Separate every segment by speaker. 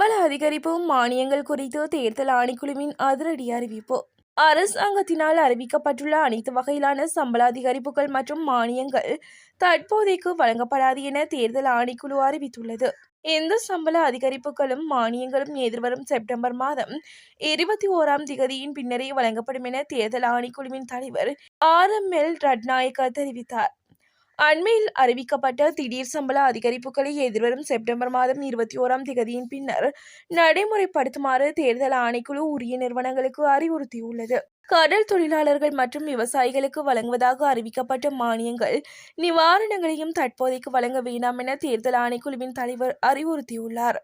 Speaker 1: சம்பள அதிகரிப்பு மானியங்கள் குறித்து தேர்தல் ஆணைக்குழுவின் அதிரடி அறிவிப்பு. அரசாங்கத்தினால் அறிவிக்கப்பட்டுள்ள அனைத்து வகையிலான சம்பள அதிகரிப்புகள் மற்றும் மானியங்கள் தற்போதைக்கு வழங்கப்படாது என தேர்தல் ஆணைக்குழு அறிவித்துள்ளது. எந்த சம்பள அதிகரிப்புகளும் மானியங்களும் எதிர்வரும் செப்டம்பர் மாதம் இருபத்தி ஓராம் திகதியின் பின்னரே வழங்கப்படும் என தேர்தல் ஆணைக்குழுவின் தலைவர் ஆர் எம் எல் ரட்நாயக்க தெரிவித்தார். அண்மையில் அறிவிக்கப்பட்ட திடீர் சம்பள அதிகரிப்புகளை எதிர்வரும் செப்டம்பர் மாதம் இருபத்தி ஓராம் திகதியின் பின்னர் நடைமுறைப்படுத்துமாறு தேர்தல் ஆணைக்குழு உரிய நிறுவனங்களுக்கு அறிவுறுத்தியுள்ளது. கடல் தொழிலாளர்கள் மற்றும் விவசாயிகளுக்கு வழங்குவதாக அறிவிக்கப்பட்ட மானியங்கள் நிவாரணங்களையும் தற்போதைக்கு வழங்க வேண்டாம் என தேர்தல் ஆணைக்குழுவின் தலைவர் அறிவுறுத்தியுள்ளார்.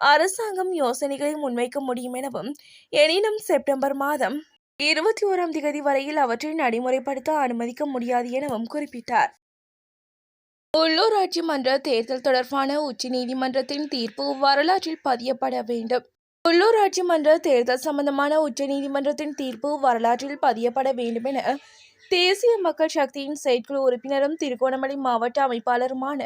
Speaker 1: அரசாங்கம் யோசனைகளை முன்வைக்க முடியும் எனவும் எனினும் செப்டம்பர் மாதம் இருபத்தி ஓராம் திகதி வரையில் அவற்றை நடைமுறைப்படுத்த அனுமதிக்க முடியாது எனவும் குறிப்பிட்டார். உள்ளூராட்சி மன்ற தேர்தல் தொடர்பான உச்சநீதிமன்றத்தின் தீர்ப்பு வரலாற்றில் பதியப்பட வேண்டும். உள்ளூராட்சி மன்ற தேர்தல் சம்பந்தமான உச்சநீதிமன்றத்தின் தீர்ப்பு வரலாற்றில் பதியப்பட வேண்டும் என தேசிய மக்கள் சக்தியின் செயற்குழு உறுப்பினரும் திருகோணமலை மாவட்ட அமைப்பாளருமான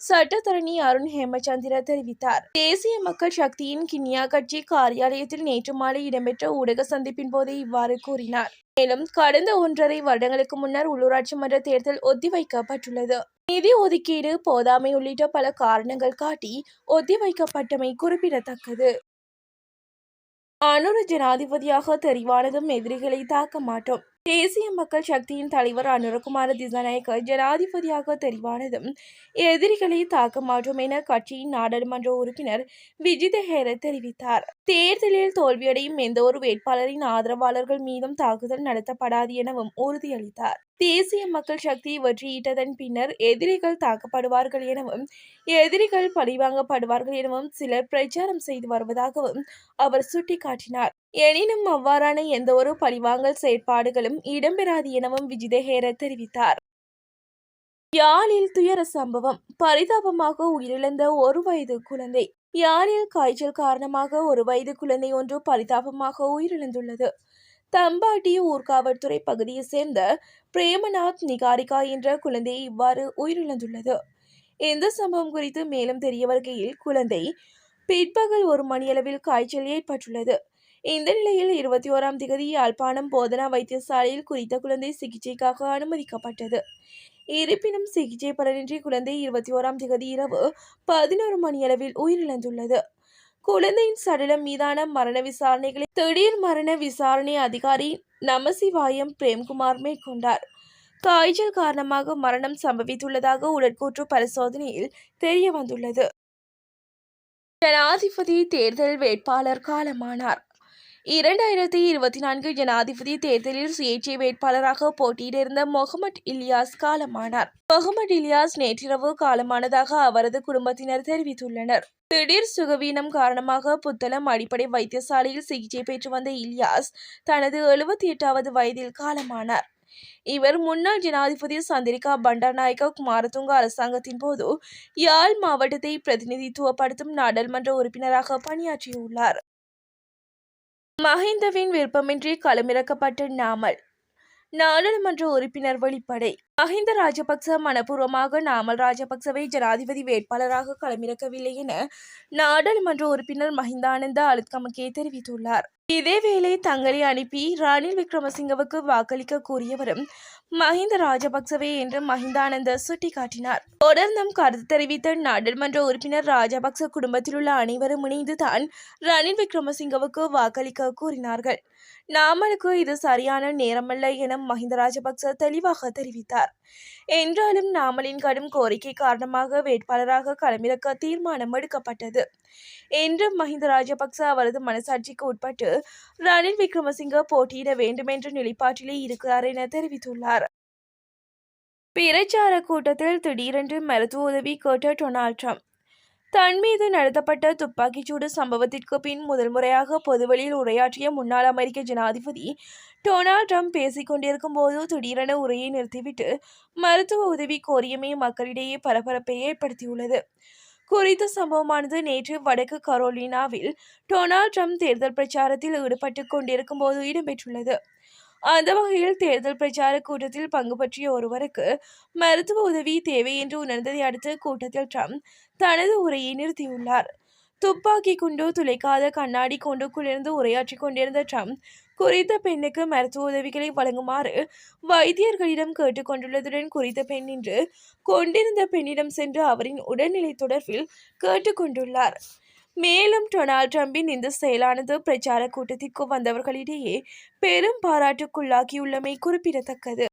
Speaker 1: சட்டத்தரணி அருண் ஹேமச்சந்திர தெரிவித்தார். தேசிய மக்கள் சக்தியின் கிண்ணியா கட்சி காரியாலயத்தில் நேற்று மாலை இடம்பெற்ற ஊடக சந்திப்பின் போதே இவ்வாறு கூறினார். மேலும் கடந்த ஒன்றரை வருடங்களுக்கு முன்னர் உள்ளூராட்சி மன்ற தேர்தல் ஒத்திவைக்கப்பட்டுள்ளது. நிதி ஒதுக்கீடு போதாமை உள்ளிட்ட பல காரணங்கள் காட்டி ஒத்திவைக்கப்பட்டமை குறிப்பிடத்தக்கது. அனுர ஜனாதிபதியாக தெரிவானதும் எதிரிகளை தாக்க மாட்டோம். தேசிய மக்கள் சக்தியின் தலைவர் அனுரகுமார திசாநாயக்க ஜனாதிபதியாக தெரிவானதும் எதிரிகளை தாக்க மாட்டோம் என கட்சியின் நாடாளுமன்ற உறுப்பினர் விஜித ஹேர தெரிவித்தார். தேர்தலில் தோல்வியடையும் எந்த ஒரு வேட்பாளரின் ஆதரவாளர்கள் மீதும் தாக்குதல் நடத்தப்படாது எனவும் உறுதியளித்தார். தேசிய மக்கள் சக்தி வெற்றியிட்டதன் பின்னர் எதிரிகள் தாக்கப்படுவார்கள் எனவும் எதிரிகள் பழிவாங்கப்படுவார்கள் எனவும் சிலர் பிரச்சாரம் செய்து வருவதாகவும் அவர் சுட்டிக்காட்டினார். எனினும் அவ்வாறான எந்த ஒரு பழிவாங்கல் செயற்பாடுகளும் இடம்பெறாது எனவும் விஜிதஹேர தெரிவித்தார். யாழில் துயர சம்பவம். பரிதாபமாக உயிரிழந்த ஒரு வயது குழந்தை. யாழில் காய்ச்சல் காரணமாக ஒரு வயது குழந்தை ஒன்று பரிதாபமாக உயிரிழந்துள்ளது. தம்பாட்டி ஊர்காவல்துறை பகுதியைச் சேர்ந்த பிரேமநாத் நிகாரிகா என்ற குழந்தை இவ்வாறு உயிரிழந்துள்ளது. இந்த சம்பவம் குறித்து மேலும் தெரிய வருகையில் குழந்தை பிற்பகல் ஒரு மணியளவில் காய்ச்சல் ஏற்பட்டுள்ளது. இந்த நிலையில் இருபத்தி ஓராம் திகதி யாழ்ப்பாணம் போதனா வைத்தியசாலையில் குறித்த குழந்தை சிகிச்சைக்காக அனுமதிக்கப்பட்டது. இருப்பினும் சிகிச்சை பலனின்றி குழந்தை இருபத்தி ஓராம் திகதி இரவு பதினோரு மணியளவில் உயிரிழந்துள்ளது. குழந்தையின் சடலம் மீதான மரண விசாரணைகளை திடீர் மரண விசாரணை அதிகாரி நமசிவாயம் பிரேம்குமார் மேற்கொண்டார். காய்ச்சல் காரணமாக மரணம் சம்பவித்துள்ளதாக உடற்கூற்று பரிசோதனையில் தெரிய வந்துள்ளது ஜனாதிபதி தேர்தல் வேட்பாளர் காலமானார். இரண்டாயிரத்தி இருபத்தி நான்கு ஜனாதிபதி தேர்தலில் சுயேட்சை வேட்பாளராக போட்டியிட்டிருந்த முகமது இலியாஸ் காலமானார். முகமது இலியாஸ் நேற்றிரவு காலமானதாக அவரது குடும்பத்தினர் தெரிவித்துள்ளனர். திடீர் சுகவீனம் காரணமாக புத்தளம் அடிப்படை வைத்தியசாலையில் சிகிச்சை பெற்று வந்த இலியாஸ் தனது எழுபத்தி எட்டாவது வயதில் காலமானார். இவர் முன்னாள் ஜனாதிபதி சந்திரிகா பண்டாநாயக குமாரதுங்க அரசாங்கத்தின் போது யாழ் மாவட்டத்தை பிரதிநிதித்துவப்படுத்தும் நாடாளுமன்ற உறுப்பினராக பணியாற்றியுள்ளார். மஹிந்தவின் விருப்பமின்றி களமிறக்கப்பட்ட நாமல். நாடாளுமன்ற உறுப்பினர் வெளிப்படை. மஹிந்த ராஜபக்ச மனப்பூர்வமாக நாமல் ராஜபக்சவை ஜனாதிபதி வேட்பாளராக களமிறக்கவில்லை என நாடாளுமன்ற உறுப்பினர் மஹிந்தானந்த அலுத்கமகே தெரிவித்துள்ளார். இதேவேளை தங்களை அனுப்பி ரணில் விக்ரமசிங்கவுக்கு வாக்களிக்க கூறியவரும் மஹிந்த ராஜபக்சவே என்று மஹிந்தானந்த சுட்டிக்காட்டினார். தொடர்ந்தும் கருத்து தெரிவித்த நாடாளுமன்ற உறுப்பினர் ராஜபக்ச குடும்பத்தில் உள்ள அனைவரும் இணைந்துதான் ரணில் விக்ரமசிங்கவுக்கு வாக்களிக்க கூறினார்கள். நாமலுக்கு இது சரியான நேரமல்ல என மஹிந்த ராஜபக்ச தெளிவாக தெரிவித்தார். என்றாலும் நாமலின் கடும் கோரிக்கை காரணமாக வேட்பாளராக களமிறக்க தீர்மானம் எடுக்கப்பட்டது. என்று மஹிந்த ராஜபக்ச அவரது மனசாட்சிக்கு உட்பட்டு ரணில் விக்ரமசிங்க போட்டியிட வேண்டும் என்ற நிலைப்பாட்டிலே இருக்கிறார் என தெரிவித்துள்ளார். பிரச்சார கூட்டத்தில் திடீரென்று மருத்துவ உதவி கேட்ட டொனால்ட் ட்ரம்ப். தன் மீது நடத்தப்பட்ட துப்பாக்கிச்சூடு சம்பவத்திற்கு பின் முதல் முறையாக பொதுவெளியில் உரையாற்றிய முன்னாள் அமெரிக்க ஜனாதிபதி டொனால்ட் ட்ரம்ப் பேசிக் கொண்டிருக்கும் போது திடீரென உரையை நிறுத்திவிட்டு மருத்துவ உதவி கோரியமே மக்களிடையே பரபரப்பை ஏற்படுத்தியுள்ளது. குறித்த சம்பவமானது நேற்று வடக்கு கரோலினாவில் டொனால்ட் ட்ரம்ப் தேர்தல் பிரச்சாரத்தில் ஈடுபட்டு கொண்டிருக்கும் போது இடம்பெற்றுள்ளது. அந்த வகையில் தேர்தல் பிரச்சார கூட்டத்தில் பங்கு பற்றிய ஒருவருக்கு மருத்துவ உதவி தேவை என்று உணர்ந்ததை அடுத்து கூட்டத்தில் ட்ரம்ப் தனது உரையை நிறுத்தியுள்ளார். துப்பாக்கி குண்டு துளைக்காத கண்ணாடி கூண்டுக்குள்ளிருந்து உரையாற்றிக் கொண்டிருந்த ட்ரம்ப் குறித்த பெண்ணுக்கு மருத்துவ உதவிகளை வழங்குமாறு வைத்தியர்களிடம் கேட்டுக்கொண்டுள்ளதுடன் குறித்த பெண் இன்று கொண்டிருந்த பெண்ணிடம் சென்று அவரின் உடல்நிலை தொடர்பில் கேட்டுக்கொண்டுள்ளார் மேலும் டொனால்ட் ட்ரம்பின் இந்த செயலானது பிரச்சார கூட்டத்திற்கு வந்தவர்களிடையே பெரும் பாராட்டுக்குள்ளாகியுள்ளமை குறிப்பிடத்தக்கது.